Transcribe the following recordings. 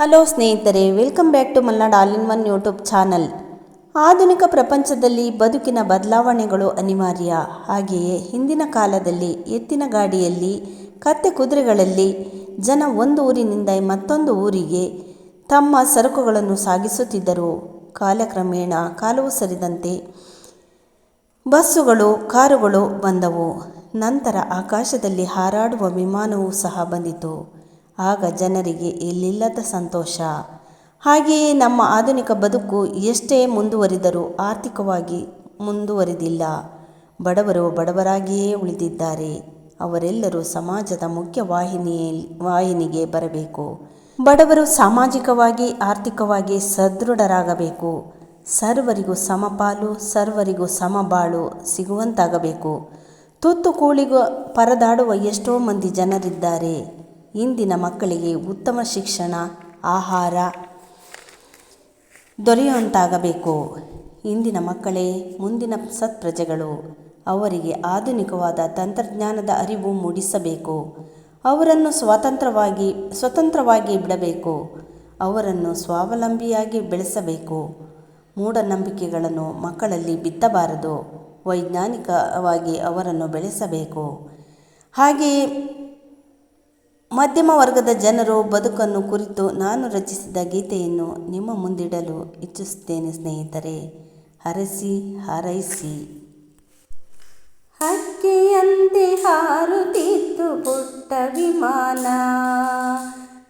Hello ಸ್ನೇಹಿತರೆ, welcome back to Malnad all in one YouTube channel. ಆಧುನಿಕ ಪ್ರಪಂಚದಲ್ಲಿ ಬದುಕಿನ ಬದಲಾವಣೆಗಳು ಅನಿವಾರ್ಯ. ಹಾಗೆಯೇ ಹಿಂದಿನ ಕಾಲದಲ್ಲಿ ಎತ್ತಿನ ಗಾಡಿಯಲ್ಲಿ, ಕತ್ತೆ ಕುದುರೆಗಳಲ್ಲಿ ಜನ ಒಂದು ಊರಿನಿಂದ ಮತ್ತೊಂದು ಊರಿಗೆ ತಮ್ಮ ಸರಕುಗಳನ್ನು ಸಾಗಿಸುತ್ತಿದ್ದರು. ಕಾಲಕ್ರಮೇಣ ಕಾಲವು ಸರಿದಂತೆ ಬಸ್ಸುಗಳು, ಕಾರುಗಳು ಬಂದವು. ನಂತರ ಆಕಾಶದಲ್ಲಿ ಹಾರಾಡುವ ವಿಮಾನವೂ ಸಹ ಬಂದಿತು. ಆಗ ಜನರಿಗೆ ಎಲ್ಲಿಲ್ಲದ ಸಂತೋಷ. ಹಾಗೆಯೇ ನಮ್ಮ ಆಧುನಿಕ ಬದುಕು ಎಷ್ಟೇ ಮುಂದುವರಿದರೂ ಆರ್ಥಿಕವಾಗಿ ಮುಂದುವರಿದಿಲ್ಲ. ಬಡವರು ಬಡವರಾಗಿಯೇ ಉಳಿದಿದ್ದಾರೆ. ಅವರೆಲ್ಲರೂ ಸಮಾಜದ ಮುಖ್ಯ ವಾಹಿನಿಯಲ್ಲಿ ವಾಹಿನಿಗೆ ಬರಬೇಕು. ಬಡವರು ಸಾಮಾಜಿಕವಾಗಿ, ಆರ್ಥಿಕವಾಗಿ ಸದೃಢರಾಗಬೇಕು. ಸರ್ವರಿಗೂ ಸಮಪಾಲು, ಸರ್ವರಿಗೂ ಸಮಬಾಳು ಸಿಗುವಂತಾಗಬೇಕು. ತುತ್ತು ಕೂಳಿಗೂ ಪರದಾಡುವ ಎಷ್ಟೋ ಮಂದಿ ಜನರಿದ್ದಾರೆ. ಇಂದಿನ ಮಕ್ಕಳಿಗೆ ಉತ್ತಮ ಶಿಕ್ಷಣ, ಆಹಾರ ದೊರೆಯುವಂತಾಗಬೇಕು. ಇಂದಿನ ಮಕ್ಕಳೇ, ಮುಂದಿನ ಸತ್ಪ್ರಜೆಗಳು ಅವರಿಗೆ ಆಧುನಿಕವಾದ ತಂತ್ರಜ್ಞಾನದ ಅರಿವು ಮೂಡಿಸಬೇಕು. ಅವರನ್ನು ಸ್ವತಂತ್ರವಾಗಿ ಸ್ವತಂತ್ರವಾಗಿ ಬಿಡಬೇಕು. ಅವರನ್ನು ಸ್ವಾವಲಂಬಿಯಾಗಿ ಬೆಳೆಸಬೇಕು. ಮೂಢನಂಬಿಕೆಗಳನ್ನು ಮಕ್ಕಳಲ್ಲಿ ಬಿತ್ತಬಾರದು. ವೈಜ್ಞಾನಿಕವಾಗಿ ಅವರನ್ನು ಬೆಳೆಸಬೇಕು. ಹಾಗೆಯೇ ಮಧ್ಯಮ ವರ್ಗದ ಜನರು ಬದುಕನ್ನು ಕುರಿತು ನಾನು ರಚಿಸಿದ ಗೀತೆಯನ್ನು ನಿಮ್ಮ ಮುಂದಿಡಲು ಇಚ್ಛಿಸುತ್ತೇನೆ ಸ್ನೇಹಿತರೆ, ಹರಸಿ ಹಾರೈಸಿ. ಹಕ್ಕಿಯಂತೆ ಹಾರುತ್ತಿತ್ತು ಪುಟ್ಟ ವಿಮಾನ.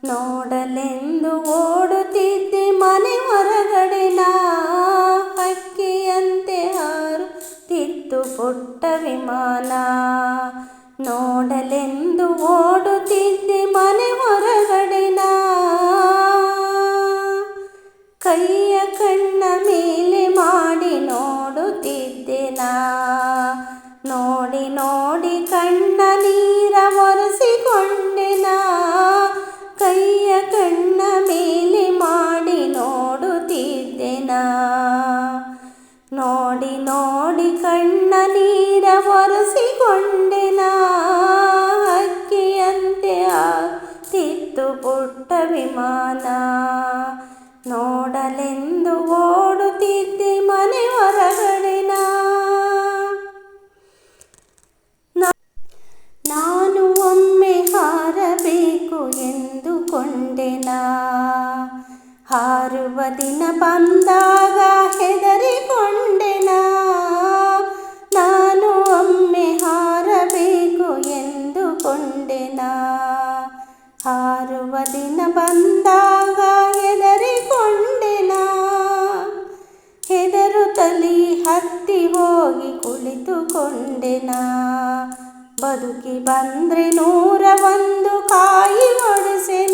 ನೋಡಲೆಂದು ಓಡುತ್ತಿದ್ದೆ ಮನೆ ಹೊರಗಡೆನ ಹಕ್ಕಿಯಂತೆ ಹಾರುತ್ತಿತ್ತು ಪುಟ್ಟ ವಿಮಾನ. ನೋಡಲೆಂದು ಓಡುತ್ತಿದ್ದೆ ಕೈಯ ಕಣ್ಣ ಮೇಲೆ ಮಾಡಿ ನೋಡುತ್ತಿದ್ದೆನಾ ನೋಡಿ ನೋಡಿ ಕಣ್ಣ ನೀರ ಒರೆಸಿಕೊಂಡೆನಾ ಕೈಯ ಕಣ್ಣ ಮೇಲೆ ಮಾಡಿ ನೋಡುತ್ತಿದ್ದೆನಾ ನೋಡಿ ನೋಡಿ ಕಣ್ಣ ನೀರ ಒರೆಸಿಕೊಂಡೆನಾ ಹಕ್ಕಿಯಂತೆ ಆಗ್ತಿತ್ತು ಪುಟ್ಟ ವಿಮಾನ. ನೋಡಲೆಂದು ಓಡುತ್ತಿದ್ದೆ ಮನೆ ಹೊರಗಡೆನ ನಾನು ಒಮ್ಮೆ ಹಾರಬೇಕು ಎಂದುಕೊಂಡೆನಾ ಹಾರುವ ದಿನ ಬಂದಾಗ ಹೆದರುತ್ತಲಿ ಹತ್ತಿ ಹೋಗಿ ಕುಳಿತುಕೊಂಡೆನಾ. ಬದುಕಿ ಬಂದ್ರೆ ನೂರ ಒಂದು ಕಾಯಿ ಒಡಿಸೆನಾ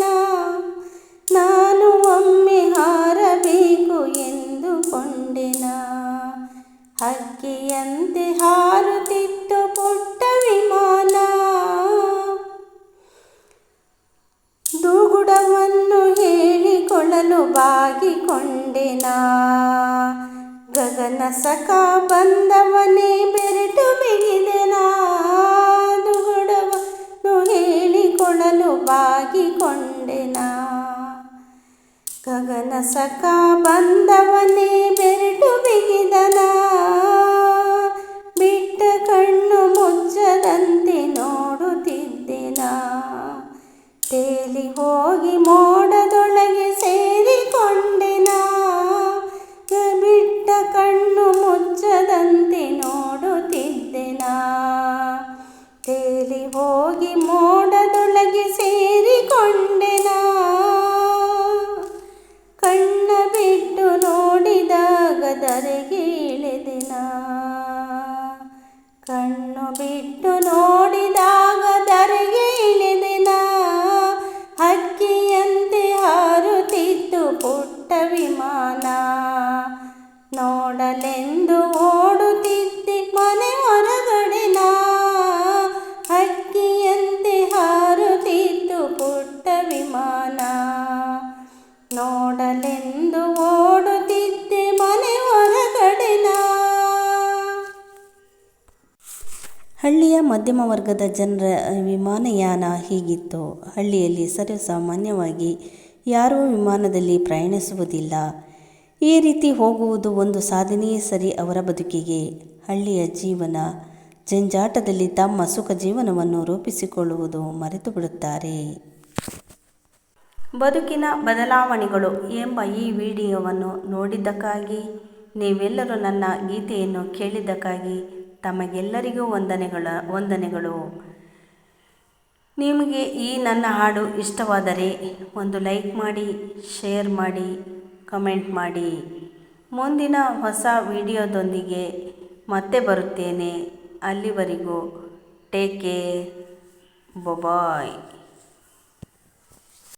ಗಗನ ಸಖ ಬಂದವನೇ ಬೆರೆಟು ನಾನು ಗುಡವನು ಹೇಳಿಕೊಳ್ಳಲು ಬಾಗಿಕೊಂಡೆನಾ. ಗಗನ ಸಖ ಬಂದವನೇ ಬೆರೆಟು ಬಿಗಿದನ. ಬಿಟ್ಟ ಕಣ್ಣು ಮುಚ್ಚದಂತೆ ನೋಡುತ್ತಿದ್ದೆನಾ. ತೇಲಿ ಹೋಗಿ ಮೋಡದೊಳಗೆ ಹೋಗಿ ಮೋಡದೊಳಗೆ ಸೇರಿಕೊಂಡೆನಾ ಕಣ್ಣ ಬಿಟ್ಟು ನೋಡಿದಾಗ ಧರೆಗೆ ಇಳಿದೆನಾ ಕಣ್ಣು ಬಿಟ್ಟು ನೋಡಿದಾಗ ಧರೆಗೆ ಇಳಿದೆನಾ ಹಕ್ಕಿಯಂತೆ ಹಾರುತ್ತಿತ್ತು ಪುಟ್ಟ ವಿಮಾನ. ನೋಡಲೆಂದು ಹಳ್ಳಿಯ ಮಧ್ಯಮ ವರ್ಗದ ಜನರ ವಿಮಾನಯಾನ ಹೀಗಿತ್ತು. ಹಳ್ಳಿಯಲ್ಲಿ ಸರ್ವಸಾಮಾನ್ಯವಾಗಿ ಯಾರೂ ವಿಮಾನದಲ್ಲಿ ಪ್ರಯಾಣಿಸುವುದಿಲ್ಲ. ಈ ರೀತಿ ಹೋಗುವುದು ಒಂದು ಸಾಧನೆಯೇ ಸರಿ ಅವರ ಬದುಕಿಗೆ. ಹಳ್ಳಿಯ ಜೀವನ ಜಂಜಾಟದಲ್ಲಿ ತಮ್ಮ ಸುಖ ಜೀವನವನ್ನು ರೂಪಿಸಿಕೊಳ್ಳುವುದು ಮರೆತು ಬಿಡುತ್ತಾರೆ ಬದುಕಿನ ಬದಲಾವಣೆಗಳು ಎಂಬ ಈ ವಿಡಿಯೋವನ್ನು ನೋಡಿದ್ದಕ್ಕಾಗಿ ನೀವೆಲ್ಲರೂ ನನ್ನ ಗೀತೆಯನ್ನು ಕೇಳಿದ್ದಕ್ಕಾಗಿ ತಮಗೆಲ್ಲರಿಗೂ ವಂದನೆಗಳ, ವಂದನೆಗಳು. ನಿಮಗೆ ಈ ನನ್ನ ಹಾಡು ಇಷ್ಟವಾದರೆ ಒಂದು ಲೈಕ್ ಮಾಡಿ, ಶೇರ್ ಮಾಡಿ, ಕಮೆಂಟ್ ಮಾಡಿ. ಮುಂದಿನ ಹೊಸ ವಿಡಿಯೋದೊಂದಿಗೆ ಮತ್ತೆ ಬರುತ್ತೇನೆ. ಅಲ್ಲಿವರೆಗೂ ಟೇಕ್ ಕೇರ್. ಬೊಬಾಯ್.